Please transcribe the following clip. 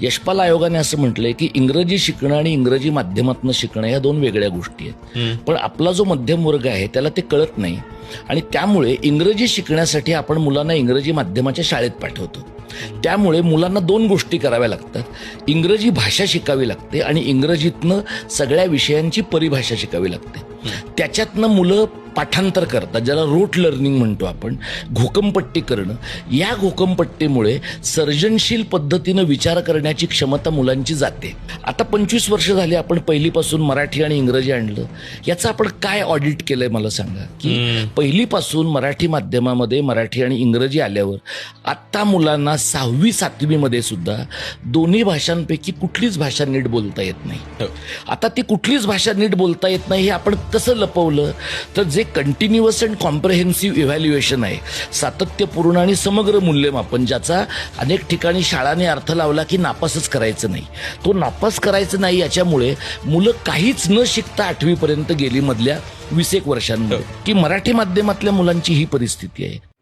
यशपाल आयोगाने असं म्हटलंय की इंग्रजी शिकणं आणि इंग्रजी माध्यमातून शिकणं या दोन वेगळ्या गोष्टी आहेत. पण आपला जो मध्यम वर्ग आहे त्याला ते कळत नाही. आणि त्यामुळे इंग्रजी शिकण्यासाठी आपण मुलांना इंग्रजी माध्यमाच्या शाळेत पाठवतो. त्यामुळे मुलांना दोन गोष्टी कराव्या लागतात. इंग्रजी भाषा शिकावी लागते आणि इंग्रजीतनं सगळ्या विषयांची परिभाषा शिकावी लागते. त्याच्यातनं मुलं पाठांतर करतात. ज्याला रूट लर्निंग म्हणतो आपण घोकंपट्टी करणं. या घोकंपट्टीमुळे सर्जनशील पद्धतीनं विचार करण्याची क्षमता मुलांची जाते. आता पंचवीस वर्ष झाली आपण पहिलीपासून मराठी आणि इंग्रजी आणलं. याचं आपण काय ऑडिट केलंय मला सांगा? की पहिलीपासून मराठी माध्यमामध्ये मराठी आणि इंग्रजी आल्यावर आत्ता मुलांना सहावी सातवीमध्ये सुद्धा दोन्ही भाषांपैकी कुठलीच भाषा नीट बोलता येत नाही. आता ती कुठलीच भाषा नीट बोलता येत नाही हे आपण कसं लपवलं? तर जे कंटिन्युअस अँड कॉम्प्रेहेन्सिव्ह इव्हॅल्युएशन आहे सातत्यपूर्ण आणि समग्र मूल्यमापन ज्याचा अनेक ठिकाणी शाळांनी अर्थ लावला की नापासच करायचं नाही. तो नापास करायचं नाही याच्यामुळे मुलं काहीच न शिकता आठवीपर्यंत गेली मधल्या वीस एक वर्षांमध्ये. की मराठी माध्यमातल्या मुलांची ही परिस्थिती आहे.